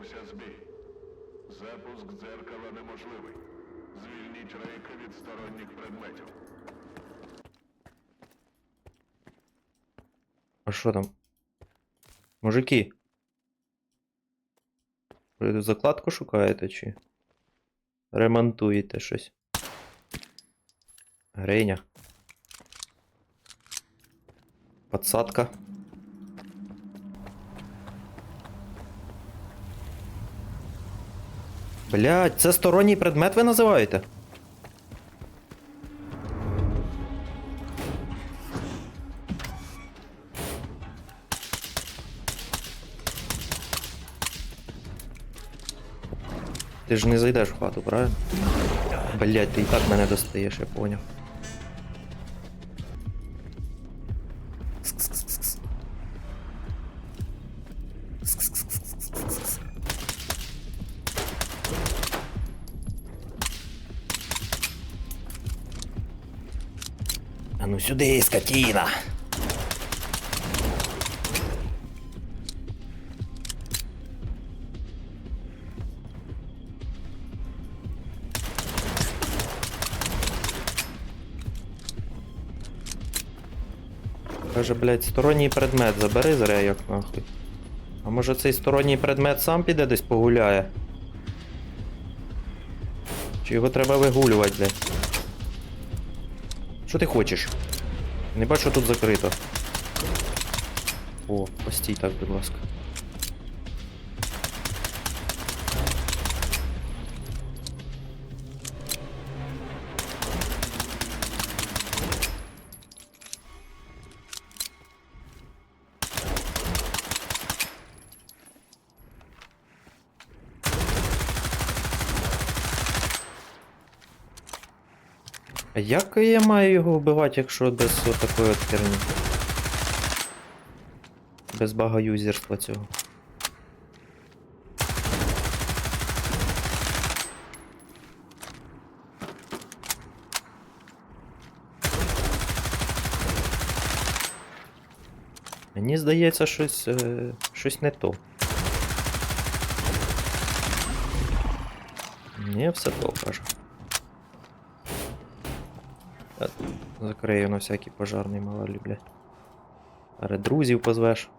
Виявився збій. Запуск дзеркала неможливий. Звільніть рейка від сторонніх предметів. А що там? Мужики. Ви закладку шукаєте чи? Ремонтуєте щось? Гриня. Подсадка. Блять, це сторонній предмет ви називаєте? Ти ж не зайдеш в хату, правильно? Блять, ти і так мене достаєш, я поняв. А ну сюди, скотина! Каже, блядь, сторонній предмет забери зря як нахуй. А може цей сторонній предмет сам піде десь погуляє? Чи його треба вигулювати, блядь? Що ти хочеш? Не бачу, тут закрито. О, постій так, будь ласка. А як я маю його вбивати, якщо без такої от херні? Без багаюзерства цього. Мені здається, щось, е, щось не то. Ні, все то каже. Закрию на всякий пожарний мало люблять. Аре друзів позвеш.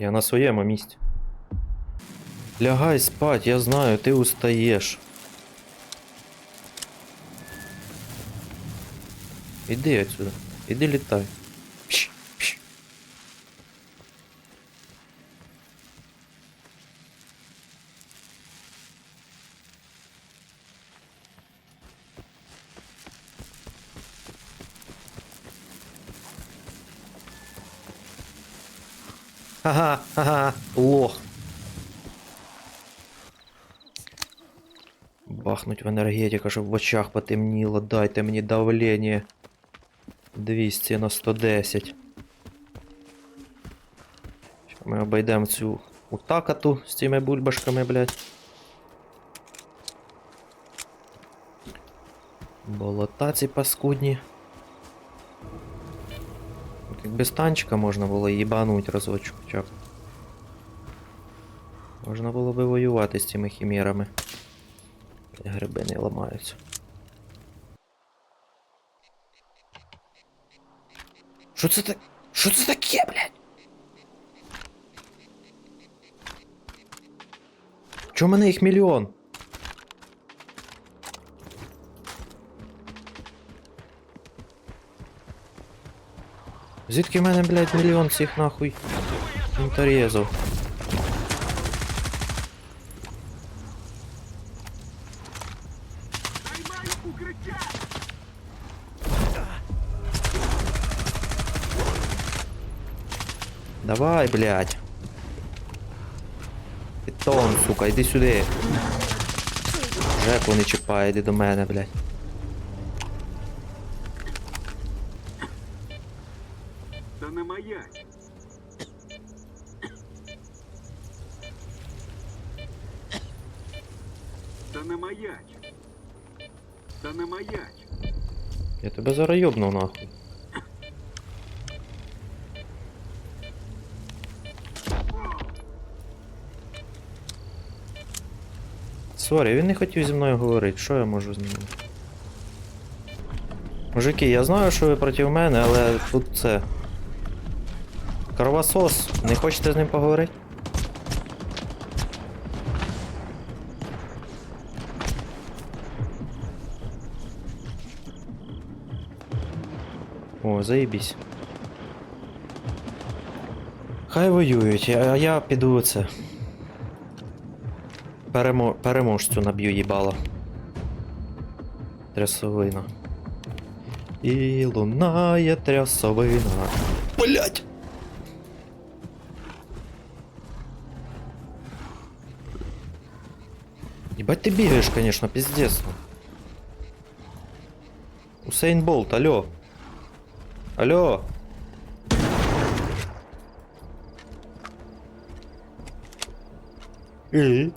Я на своєму місці. Лягай спать, я знаю, ти устаєш. Іди отсюда. Іди літай. Ага, ага, лох. Бахнуть в енергетика, щоб в очах потемніло. Дайте мені давлення. 200 на 110. Ща Ми обійдемо цю утакату з цими бульбашками, блядь. Болота ці паскудні. От Якби з танчика можна було їбануть разочок хоча б. Можна було би воювати з цими хімерами. Гриби не ламаються. Що це так? Що це таке, блядь? Чого в мене їх мільйон? Звідки в мене, блядь, мільйон цих нахуй інтерезів? Давай, блядь. Антон, сука, йди сюди. Жеку не чіпай, йди до мене, блядь. Маять. Та не маять. Та не маять. Я тебе зараз нахуй. Сорі, він не хотів зі мною говорити. Що я можу з ним? Мужики, я знаю, що ви проти мене, але тут це. Кровосос, не хочете з ним поговорити? О, заєбісь. Хай воюють, а я піду це. Перемо... Переможцю наб'ю їбало. Трясовина. І лунає трясовина. Блять! Ебать ты бегаешь, конечно, пиздец. Усейн Болт, алло. Алло. И?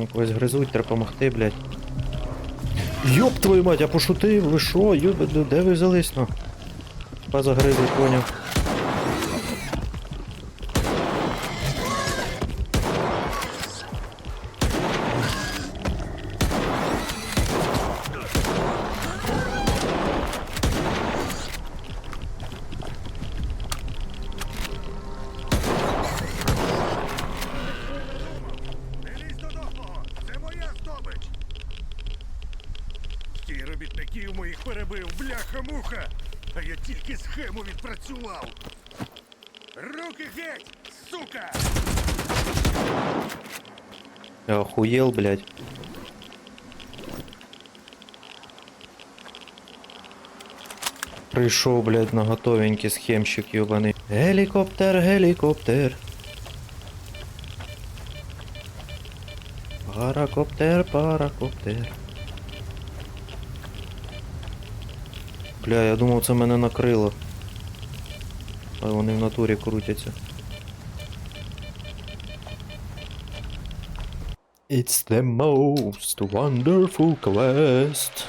Там когось гризуть, треба помогти, блядь. Йоп твою мать, я пошутив, ви шо? Йоп, де- ви взялись, ну? Позагризли, поняв. Робітників моїх перебив, бляха-муха! А я тільки схему відпрацював! Руки геть, сука! Я охуел, блядь. Прийшов, блядь, на готовенький схемщик йобаний. Гелікоптер, гелікоптер. Паракоптер, паракоптер. Бля, я думав, це мене накрило. А вони в натурі крутяться. It's the most wonderful quest.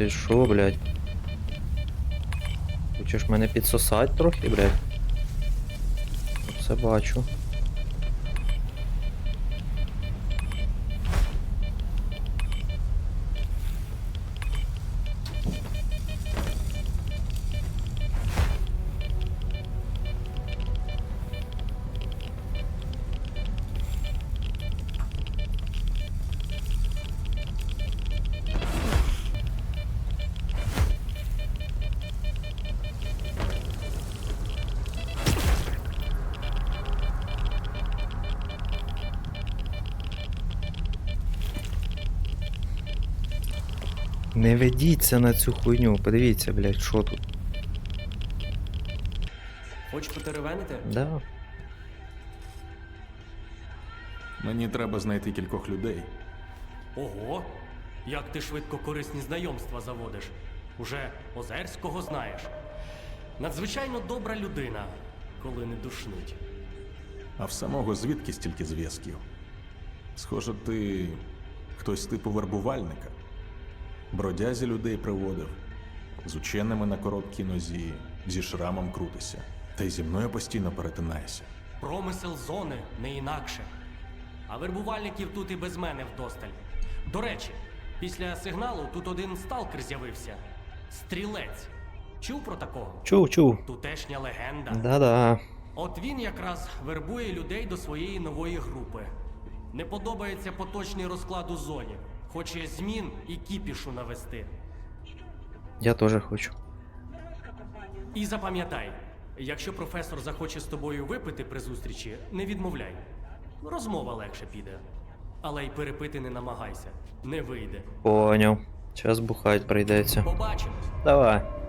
Ти шо, блядь? Хочеш мене підсосать трохи, блядь? Все бачу. Не ведіться на цю хуйню, подивіться, блядь, що тут. Хочеш потеревенити? Да. Мені треба знайти кількох людей. Ого! Як ти швидко корисні знайомства заводиш. Уже Озерського знаєш. Надзвичайно добра людина, коли не душнить. А в самого звідки стільки зв'язків? Схоже, ти хтось типу вербувальника. Бродязі людей приводив, з ученими на короткій нозі, зі шрамом крутися. Та й зі мною постійно перетинаєшся. Промисел зони не інакше. А вербувальників тут і без мене вдосталь. До речі, після сигналу тут один сталкер з'явився. Стрілець. Чув про такого? Чув, чув. Тутешня легенда. Да-да. От він якраз вербує людей до своєї нової групи. Не подобається поточний розклад у зоні. Хоче змін і кіпішу навести. Я теж хочу. І запам'ятай, якщо професор захоче з тобою випити при зустрічі, не відмовляй. Розмова легше піде. Але й перепити не намагайся, не вийде. Поняв. Час бухать прийдеться. Побачимось. Давай.